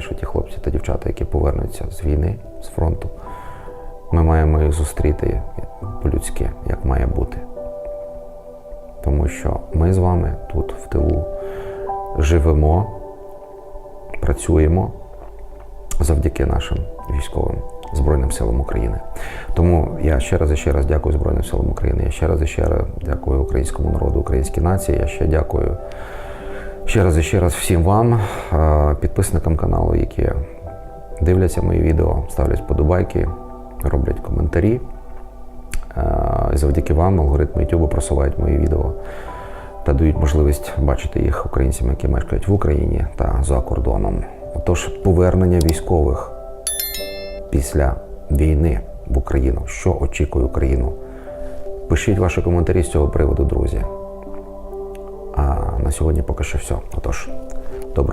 що ті хлопці та дівчата, які повернуться з війни, з фронту, ми маємо їх зустріти по-людськи, як має бути. Тому що ми з вами тут в тилу живемо, працюємо завдяки нашим військовим Збройним силам України. Тому я ще раз і ще раз дякую Збройним силам України. Я ще раз і ще раз дякую українському народу, українській нації. Я ще дякую ще раз і ще раз всім вам, е, підписникам каналу, які дивляться мої відео, ставлять вподобайки, роблять коментарі. Е, завдяки вам алгоритми YouTube просувають мої відео та дають можливість бачити їх українцям, які мешкають в Україні та за кордоном. Отож, повернення військових після війни в Україну. Що очікує Україну? Пишіть ваші коментарі з цього приводу, друзі на сьогодні поки що все. Отож, добре.